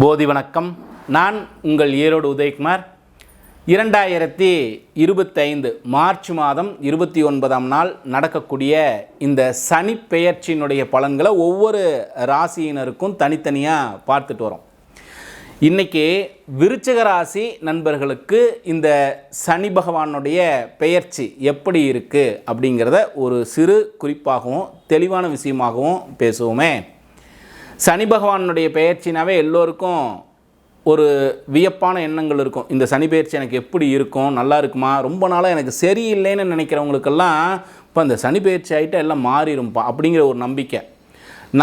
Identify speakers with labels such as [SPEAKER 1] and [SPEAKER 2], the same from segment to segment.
[SPEAKER 1] போதி வணக்கம். நான் உங்கள் ஈரோடு உதயகுமார். இரண்டாயிரத்தி இருபத்தைந்து மார்ச் மாதம் இருபத்தி ஒன்பதாம் நாள் நடக்கக்கூடிய இந்த சனி பெயர்ச்சியினுடைய பலன்களை ஒவ்வொரு ராசியினருக்கும் தனித்தனியாக பார்த்துட்டு வரோம். இன்னைக்கு விருச்சிக ராசி நண்பர்களுக்கு இந்த சனி பகவானுடைய பெயர்ச்சி எப்படி இருக்குது அப்படிங்கிறத ஒரு சிறு குறிப்பாகவும் தெளிவான விஷயமாகவும் பேசுவோமே. சனி பகவானுடைய பெயர்ச்சினாவே எல்லோருக்கும் ஒரு வியப்பான எண்ணங்கள் இருக்கும். இந்த சனி பயிற்சி எனக்கு எப்படி இருக்கும்? நல்லா இருக்குமா? ரொம்ப நாளாக எனக்கு சரியில்லைன்னு நினைக்கிறவங்களுக்கெல்லாம் இப்போ இந்த சனி பயிற்சி ஆகிட்டு எல்லாம் மாறிடும்ப்பா அப்படிங்கிற ஒரு நம்பிக்கை.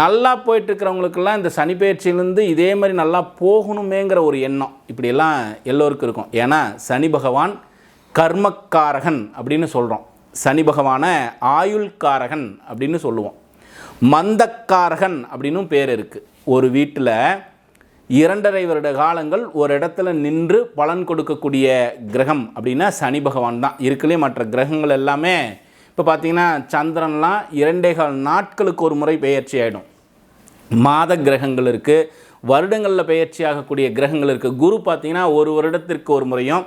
[SPEAKER 1] நல்லா போயிட்டுருக்கிறவங்களுக்கெல்லாம் இந்த சனி பயிற்சியிலேருந்து இதே மாதிரி நல்லா போகணுமேங்கிற ஒரு எண்ணம். இப்படியெல்லாம் எல்லோருக்கும் இருக்கும். ஏன்னா சனி பகவான் கர்மக்காரகன் அப்படின்னு சொல்கிறோம் சனி பகவானை ஆயுள்காரகன் அப்படின்னு சொல்லுவோம். மந்தக்காரகன் அப்படின்னும் பேர் இருக்குது ஒரு வீட்டில் இரண்டரை வருட காலங்கள் ஒரு இடத்துல நின்று பலன் கொடுக்கக்கூடிய கிரகம் அப்படின்னா சனி பகவான் தான். இருக்கலே மற்ற கிரகங்கள் எல்லாமே இப்போ பார்த்தீங்கன்னா சந்திரன்லாம் இரண்டே கால் நாட்களுக்கு ஒரு முறை பெயர்ச்சி ஆகிடும் மாத கிரகங்கள் இருக்குது வருடங்களில் பெயர்ச்சி ஆகக்கூடிய கிரகங்கள் இருக்குது குரு பார்த்திங்கன்னா ஒரு வருடத்திற்கு ஒரு முறையும்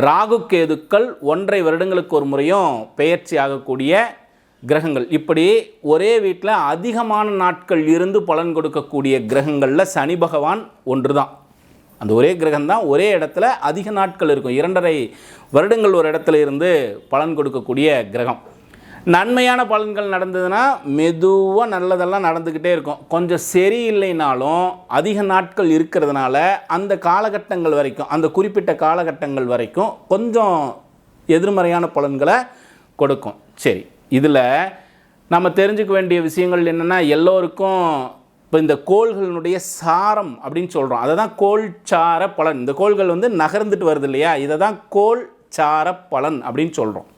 [SPEAKER 1] ராகு கேதுக்கள் ஒன்றை வருடங்களுக்கு ஒரு முறையும் பெயர்ச்சி ஆகக்கூடிய கிரகங்கள். இப்படி ஒரே வீட்டில் அதிகமான நாட்கள் இருந்து பலன் கொடுக்கக்கூடிய கிரகங்களில் சனி பகவான் ஒன்று தான் அந்த ஒரே கிரகம் தான் ஒரே இடத்துல அதிக நாட்கள் இருக்கும். இரண்டரை வருடங்கள் ஒரு இடத்துல இருந்து பலன் கொடுக்கக்கூடிய கிரகம். நன்மையான பலன்கள் நடந்ததுன்னா மெதுவாக நல்லதெல்லாம் நடந்துக்கிட்டே இருக்கும். கொஞ்சம் சரியில்லைனாலும் அதிக நாட்கள் இருக்கிறதுனால அந்த காலகட்டங்கள் வரைக்கும் அந்த குறிப்பிட்ட காலகட்டங்கள் வரைக்கும் கொஞ்சம் எதிர்மறையான பலன்களை கொடுக்கும். சரி. இதில் நம்ம தெரிஞ்சுக்க வேண்டிய விஷயங்கள் என்னென்னா எல்லோருக்கும் இப்போ இந்த கோள்களினுடைய சாரம் அப்படின்னு சொல்கிறோம் அதை தான் கோள் சார பலன். இந்த கோள்கள் வந்து நகர்ந்துட்டு வருது இல்லையா? இதை தான் கோள் சார பலன் அப்படின்னு சொல்கிறோம்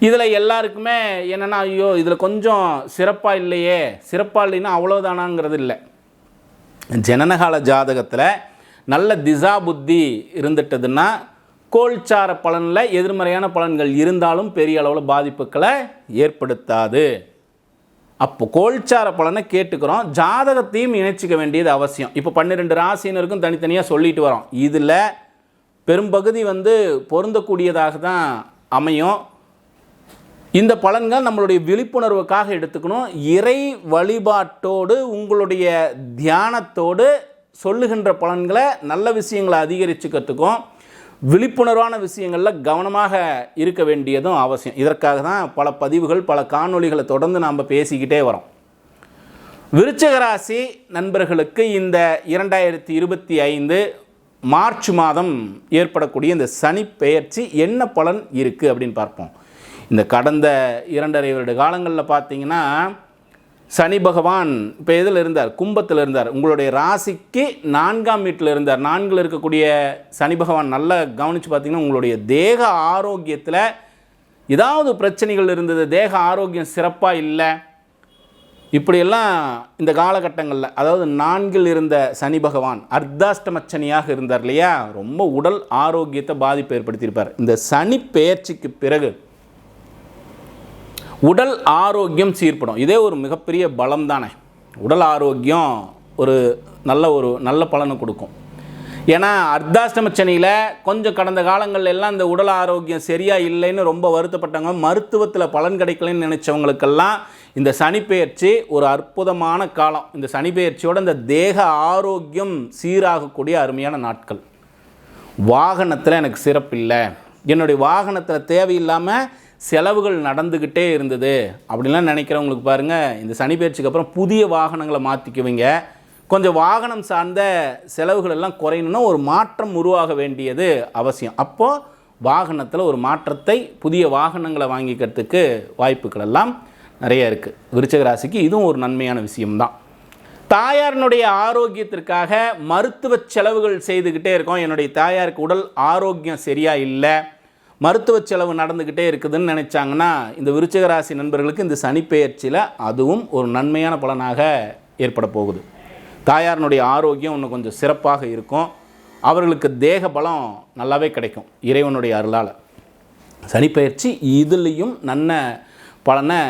[SPEAKER 1] இதில் எல்லாருக்குமே என்னென்னா ஐயோ இதில் கொஞ்சம் சிறப்பாக இல்லையே? சிறப்பாக இல்லைன்னா அவ்வளோதானாங்கிறது இல்லை. ஜனனகால ஜாதகத்தில் நல்ல திசா புத்தி இருந்துட்டதுன்னா கோல்சார பலனில் எதிர்மறையான பலன்கள் இருந்தாலும் பெரிய அளவில் பாதிப்புகளை ஏற்படுத்தாது. அப்போ கோல்சார பலனை கேட்டுக்கிறோம். ஜாதகத்தையும் இணைச்சிக்க வேண்டியது அவசியம். இப்போ பன்னிரெண்டு ராசினருக்கும் தனித்தனியாக சொல்லிட்டு வரோம். இதில் பெரும்பகுதி வந்து பொருந்தக்கூடியதாக தான் அமையும். இந்த பலன்கள் நம்மளுடைய விழிப்புணர்வுக்காக எடுத்துக்கணும். இறை வழிபாட்டோடு உங்களுடைய தியானத்தோடு சொல்லுகின்ற பலன்களை நல்ல விஷயங்களை அதிகரிச்சுக்கிறதுக்கும் விழிப்புணர்வான விஷயங்களில் கவனமாக இருக்க வேண்டியதும் அவசியம். இதற்காக தான் பல பதிவுகள் பல காணொளிகளை தொடர்ந்து நாம் பேசிக்கிட்டே வரோம். விருச்சகராசி நண்பர்களுக்கு இந்த இரண்டாயிரத்தி இருபத்தி ஐந்து மார்ச் மாதம் ஏற்படக்கூடிய இந்த சனி பெயர்ச்சி என்ன பலன் இருக்குது அப்படின்னு பார்ப்போம். இந்த கடந்த இரண்டரை வருட காலங்களில் பார்த்தீங்கன்னா சனி பகவான் இப்போ எதில் இருந்தார்? கும்பத்தில் இருந்தார். உங்களுடைய ராசிக்கு நான்காம் வீட்டில் இருந்தார். நான்கில் இருக்கக்கூடிய சனி பகவான் நல்லா கவனித்து பார்த்தீங்கன்னா உங்களுடைய தேக ஆரோக்கியத்தில் ஏதாவது பிரச்சனைகள் இருந்தது தேக ஆரோக்கியம் சிறப்பாக இல்லை. இப்படியெல்லாம் இந்த காலகட்டங்களில் அதாவது நான்கில் இருந்த சனி பகவான் அர்த்தாஷ்டமச்சனியாக இருந்தார் இல்லையா? ரொம்ப உடல் ஆரோக்கியத்தை பாதிப்பு ஏற்படுத்தியிருப்பார். இந்த சனி பெயர்ச்சிக்கு பிறகு உடல் ஆரோக்கியம் சீர்படும். இதே ஒரு மிகப்பெரிய பலம் தானே. உடல் ஆரோக்கியம் ஒரு நல்ல ஒரு நல்ல பலனை கொடுக்கும். ஏன்னா அர்த்தாஷ்டம சனியில் கொஞ்சம் கடந்த காலங்கள் எல்லாம் இந்த உடல் ஆரோக்கியம் சரியாக இல்லைன்னு ரொம்ப வருத்தப்பட்டாங்க மருத்துவத்தில் பலன் கிடைக்கலன்னு நினச்சவங்களுக்கெல்லாம் இந்த சனிப்பெயர்ச்சி ஒரு அற்புதமான காலம். இந்த சனிப்பெயர்ச்சியோட இந்த தேக ஆரோக்கியம் சீராகக்கூடிய அருமையான நாட்கள். வாகனத்தில் எனக்கு சிறப்பு இல்லை என்னுடைய வாகனத்தில் தேவையில்லாமல் செலவுகள் நடந்துக்கிட்டே இருந்தது அப்படின்லாம் நினைக்கிறவங்களுக்கு பாருங்கள் இந்த சனி பயிற்சிக்கு அப்புறம் புதிய வாகனங்களை மாற்றிக்குவீங்க கொஞ்சம் வாகனம் சார்ந்த செலவுகள் எல்லாம் குறையணும்னா ஒரு மாற்றம் உருவாக வேண்டியது அவசியம். அப்போது வாகனத்தில் ஒரு மாற்றத்தை புதிய வாகனங்களை வாங்கிக்கிறதுக்கு வாய்ப்புகள் எல்லாம் நிறைய இருக்குது விருச்சக ராசிக்கு இதுவும் ஒரு நன்மையான விஷயம்தான். தாயாரினுடைய ஆரோக்கியத்திற்காக மருத்துவ செலவுகள் செய்துக்கிட்டே இருக்கோம். என்னுடைய தாயாருக்கு உடல் ஆரோக்கியம் சரியாக இல்லை. மருத்துவ செலவு நடந்துக்கிட்டே இருக்குதுன்னு நினச்சாங்கன்னா இந்த விருச்சிக ராசி நண்பர்களுக்கு இந்த சனிப்பெயர்ச்சியில் அதுவும் ஒரு நன்மையான பலனாக ஏற்பட போகுது. தாயாரினுடைய ஆரோக்கியம் இன்னும் கொஞ்சம் சிறப்பாக இருக்கும். அவர்களுக்கு தேக பலம் நல்லாவே கிடைக்கும் இறைவனுடைய அருளால். சனிப்பெயர்ச்சி இதுலேயும் நன்ன பலனை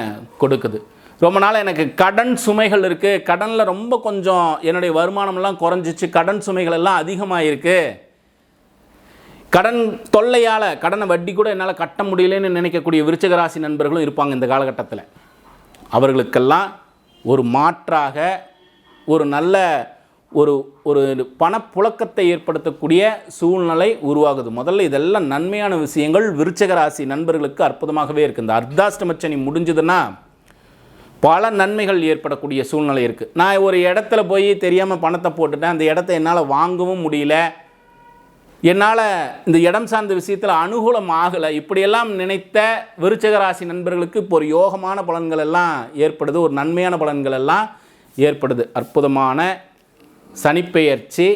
[SPEAKER 1] கொடுக்குது. ரொம்ப நாள் எனக்கு கடன் சுமைகள் இருக்குது கடனில் ரொம்ப கொஞ்சம் என்னுடைய வருமானம்லாம் குறைஞ்சிச்சு. கடன் சுமைகள் எல்லாம் அதிகமாக இருக்குது கடன் தொல்லையால் கடனை வட்டி கூட என்னால் கட்ட முடியலன்னு நினைக்கக்கூடிய விருச்சிக ராசி நண்பர்களும் இருப்பாங்க இந்த காலகட்டத்தில். அவர்களுக்கெல்லாம் ஒரு மாற்றாக ஒரு நல்ல ஒரு ஒரு பணப்புழக்கத்தை ஏற்படுத்தக்கூடிய சூழ்நிலை உருவாகுது. முதல்ல இதெல்லாம் நன்மையான விஷயங்கள் விருச்சகராசி நண்பர்களுக்கு அற்புதமாகவே இருக்குது இந்த அர்த்தாஷ்டமச்சனி முடிஞ்சதுன்னா பல நன்மைகள் ஏற்படக்கூடிய சூழ்நிலை இருக்குது நான் ஒரு இடத்துல போய் தெரியாமல் பணத்தை போட்டுட்டேன். அந்த இடத்த என்னால் வாங்கவும் முடியல. என்னால் இந்த இடம் சார்ந்த விஷயத்தில் அனுகூலம் ஆகலை. இப்படியெல்லாம் நினைத்த விருச்சக ராசி நண்பர்களுக்கு இப்போ ஒரு யோகமான பலன்கள் எல்லாம் ஏற்படுது. ஒரு நன்மையான பலன்கள் எல்லாம் ஏற்படுது. அற்புதமான சனிப்பெயர்ச்சி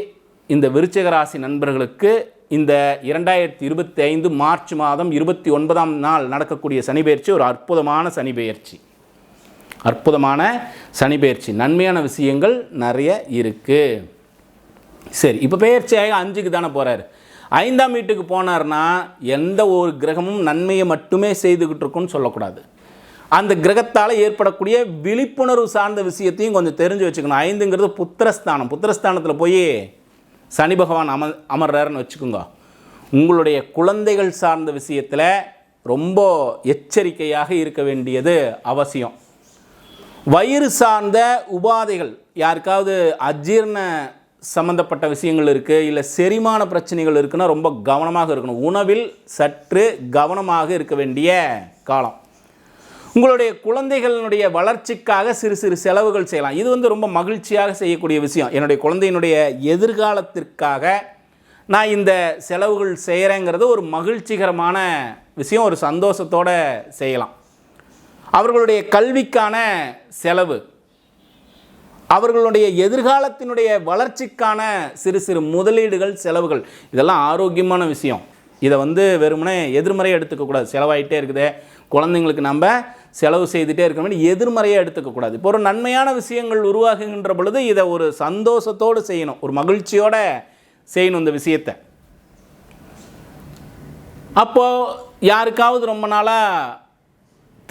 [SPEAKER 1] இந்த விருச்சிக ராசி நண்பர்களுக்கு இந்த இரண்டாயிரத்தி இருபத்தி ஐந்து மார்ச் மாதம் இருபத்தி ஒன்பதாம் நாள் நடக்கக்கூடிய சனிப்பெயர்ச்சி ஒரு அற்புதமான சனிப்பெயர்ச்சி. அற்புதமான சனிப்பெயர்ச்சி. நன்மையான விஷயங்கள் நிறைய இருக்குது சரி இப்போ பெயர்ச்சியாக அஞ்சுக்கு தானே போகிறாரு ஐந்தாம் வீட்டுக்கு போனார்னா எந்த ஒரு கிரகமும் நன்மையை மட்டுமே செய்துக்கிட்டு இருக்குன்னு சொல்லக்கூடாது. அந்த கிரகத்தால் ஏற்படக்கூடிய விழிப்புணர்வு சார்ந்த விஷயத்தையும் கொஞ்சம் தெரிஞ்சு வச்சுக்கணும். ஐந்துங்கிறது புத்திரஸ்தானம். புத்திரஸ்தானத்தில் போய் சனி பகவான் அமர் அமர்றாருன்னு வச்சுக்கோங்க. உங்களுடைய குழந்தைகள் சார்ந்த விஷயத்தில் ரொம்ப எச்சரிக்கையாக இருக்க வேண்டியது அவசியம். வயிறு சார்ந்த உபாதைகள் யாருக்காவது அஜீர்ண சம்மந்தப்பட்ட விஷயங்கள் இருக்குது இல்லை செரிமான பிரச்சனைகள் இருக்குன்னா ரொம்ப கவனமாக இருக்கணும். உணவில் சற்று கவனமாக இருக்க வேண்டிய காலம். உங்களுடைய குழந்தைகளினுடைய வளர்ச்சிக்காக சிறு சிறு செலவுகள் செய்யலாம். இது வந்து ரொம்ப மகிழ்ச்சியாக செய்யக்கூடிய விஷயம். என்னுடைய குழந்தையினுடைய எதிர்காலத்திற்காக நான் இந்த செலவுகள் செய்கிறேங்கிறது ஒரு மகிழ்ச்சிகரமான விஷயம் ஒரு சந்தோஷத்தோடு செய்யலாம். அவர்களுடைய கல்விக்கான செலவு அவர்களுடைய எதிர்காலத்தினுடைய வளர்ச்சிக்கான சிறு சிறு முதலீடுகள் செலவுகள் இதெல்லாம் ஆரோக்கியமான விஷயம். இதை வந்து வெறுமனே எதிர்மறையை எடுத்துக்கக்கூடாது செலவாயிட்டே இருக்குது. குழந்தைங்களுக்கு நம்ம செலவு செய்துட்டே இருக்கணும் எதிர்மறையாக எடுத்துக்கக்கூடாது இப்போ ஒரு நன்மையான விஷயங்கள் உருவாகுகின்ற பொழுது இதை ஒரு சந்தோஷத்தோடு செய்யணும். ஒரு மகிழ்ச்சியோடு செய்யணும் இந்த விஷயத்தை. அப்போது யாருக்காவது ரொம்ப நாளாக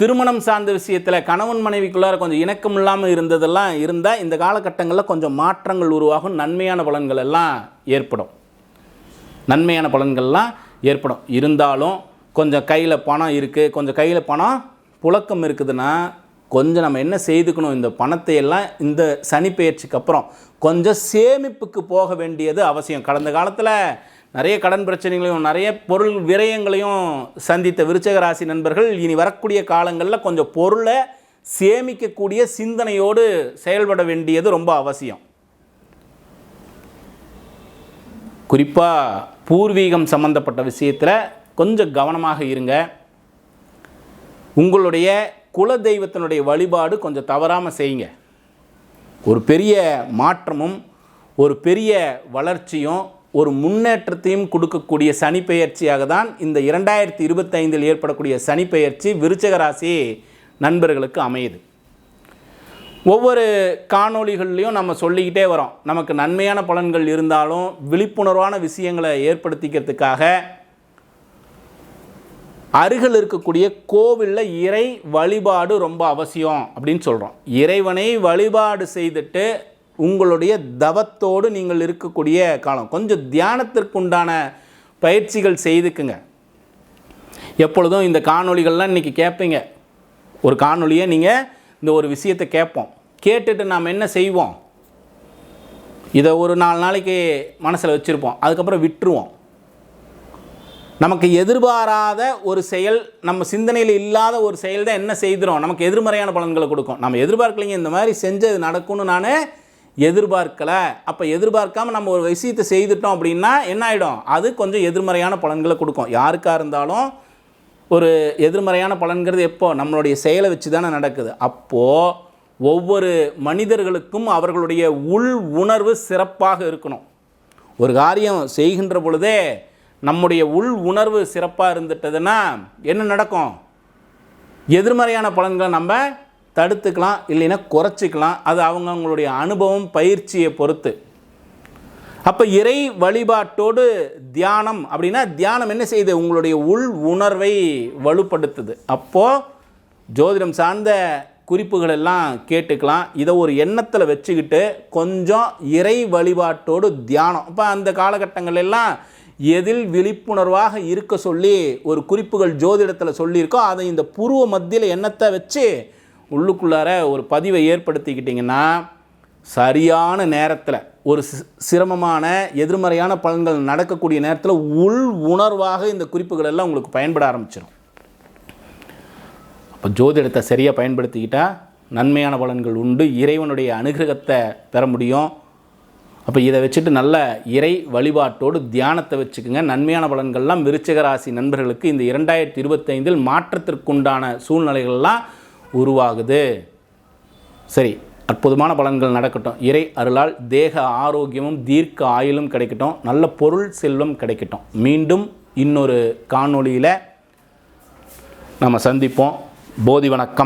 [SPEAKER 1] திருமணம் சார்ந்த விஷயத்தில் கணவன் மனைவிக்குள்ளார கொஞ்சம் இணக்கம் இல்லாமல் இருந்ததெல்லாம் இருந்தால் இந்த காலகட்டங்களில் கொஞ்சம் மாற்றங்கள் உருவாகும் நன்மையான பலன்கள் எல்லாம் ஏற்படும். நன்மையான பலன்கள்லாம் ஏற்படும். இருந்தாலும் கொஞ்சம் கையில் பணம் இருக்குது கொஞ்சம் கையில் பணம் புழக்கம் இருக்குதுன்னா கொஞ்சம் நம்ம என்ன செய்துக்கணும்? இந்த பணத்தை எல்லாம் இந்த சனி பயிற்சிக்கு அப்புறம் கொஞ்சம் சேமிப்புக்கு போக வேண்டியது அவசியம். கடந்த காலத்தில் நிறைய கடன் பிரச்சனைகளையும் நிறைய பொருள் விரயங்களையும் சந்தித்த விருச்சக ராசி நண்பர்கள் இனி வரக்கூடிய காலங்களில் கொஞ்சம் பொருளை சேமிக்கக்கூடிய சிந்தனையோடு செயல்பட வேண்டியது ரொம்ப அவசியம். குறிப்பாக பூர்வீகம் சம்பந்தப்பட்ட விஷயத்தில் கொஞ்சம் கவனமாக இருங்க. உங்களுடைய குல தெய்வத்தினுடைய வழிபாடு கொஞ்சம் தவறாமல் செய்யுங்க. ஒரு பெரிய மாற்றமும் ஒரு பெரிய வளர்ச்சியும் ஒரு முன்னேற்றத்தையும் கொடுக்கக்கூடிய சனி பெயர்ச்சியாக தான் இந்த இரண்டாயிரத்தி இருபத்தைந்தில் ஏற்படக்கூடிய சனி பெயர்ச்சி விருச்சக ராசி நண்பர்களுக்கு அமையுது. ஒவ்வொரு காணொளிகள்லையும் நம்ம சொல்லிக்கிட்டே வரோம். நமக்கு நன்மையான பலன்கள் இருந்தாலும் விழிப்புணர்வான விஷயங்களை ஏற்படுத்திக்கிறதுக்காக அருகில் இருக்கக்கூடிய கோவிலில் இறை வழிபாடு ரொம்ப அவசியம் அப்படின்னு சொல்கிறோம் இறைவனை வழிபாடு செய்துட்டு உங்களுடைய தவத்தோடு நீங்கள் இருக்கக்கூடிய காலம். கொஞ்சம் தியானத்திற்குண்டான பயிற்சிகள் செய்துக்குங்க. எப்பொழுதும் இந்த காணொலிகள்லாம் இன்றைக்கி கேட்பீங்க ஒரு காணொலியை நீங்கள் இந்த ஒரு விஷயத்தை கேட்போம் கேட்டுட்டு நாம் என்ன செய்வோம்? இதை ஒரு நாலு நாளைக்கு மனசில் வச்சுருப்போம். அதுக்கப்புறம் விட்டுருவோம். நமக்கு எதிர்பாராத ஒரு செயல் நம்ம சிந்தனையில் இல்லாத ஒரு செயல் தான் என்ன செய்துடும் நமக்கு எதிர்மறையான பலன்களை கொடுக்கும். நம்ம எதிர்பார்க்கலைங்க இந்த மாதிரி செஞ்சது நடக்கும்னு நான் எதிர்பார்க்கலை. அப்போ எதிர்பார்க்காம நம்ம ஒரு விஷயத்தை செய்துட்டோம் அப்படின்னா என்ன ஆகிடும் அது கொஞ்சம் எதிர்மறையான பலன்களை கொடுக்கும். யாருக்காக இருந்தாலும் ஒரு எதிர்மறையான பலன்கிறது எப்போ? நம்மளுடைய செயலை வச்சு தானே நடக்குது. அப்போது ஒவ்வொரு மனிதர்களுக்கும் அவர்களுடைய உள் உணர்வு சிறப்பாக இருக்கணும். ஒரு காரியம் செய்கின்ற பொழுதே நம்முடைய உள் உணர்வு சிறப்பாக இருந்துட்டதுன்னா என்ன நடக்கும்? எதிர்மறையான பலன்களை நம்ம தடுத்துக்கலாம் இல்லைன்னா குறைச்சிக்கலாம். அது அவங்கவுங்களுடைய அனுபவம் பயிற்சியை பொறுத்து. அப்போ இறை வழிபாட்டோடு தியானம் அப்படின்னா தியானம் என்ன செய்யுது? உங்களுடைய உள் உணர்வை வலுப்படுத்துது. அப்போது ஜோதிடம் சார்ந்த குறிப்புகள் எல்லாம் கேட்டுக்கலாம். இதை ஒரு எண்ணத்தில் வச்சுக்கிட்டு கொஞ்சம் இறை வழிபாட்டோடு தியானம். இப்போ அந்த காலகட்டங்கள் எல்லாம் எதில் விழிப்புணர்வாக இருக்க சொல்லி ஒரு குறிப்புகள் ஜோதிடத்தில் சொல்லியிருக்கோ அதை இந்த பூர்வ மத்தியில் எண்ணத்தை வச்சு உள்ளுக்குள்ளார ஒரு பதிவை ஏற்படுத்திக்கிட்டிங்கன்னா சரியான நேரத்தில் ஒரு சிரமமான எதிர்மறையான பலன்கள் நடக்கக்கூடிய நேரத்தில் உள் உணர்வாக இந்த குறிப்புகள் எல்லாம் உங்களுக்கு பயன்பட ஆரம்பிச்சிடும் அப்போ ஜோதிடத்தை சரியாக பயன்படுத்திக்கிட்டால் நன்மையான பலன்கள் உண்டு இறைவனுடைய அனுகிரகத்தை பெற முடியும். அப்போ இதை வச்சுட்டு நல்ல இறை வழிபாட்டோடு தியானத்தை வச்சுக்கோங்க. நன்மையான பலன்கள்லாம் விருச்சிகராசி நண்பர்களுக்கு இந்த இரண்டாயிரத்தி இருபத்தைந்தில் மாற்றத்திற்குண்டான சூழ்நிலைகள்லாம் உருவாகுது. சரி அற்புதமான பலன்கள் நடக்கட்டும். இறை அருளால் தேக ஆரோக்கியமும் தீர்க்க ஆயுளும் கிடைக்கட்டும். நல்ல பொருள் செல்வம் கிடைக்கட்டும். மீண்டும் இன்னொரு காணொளியில் நம்ம சந்திப்போம். போதி வணக்கம்.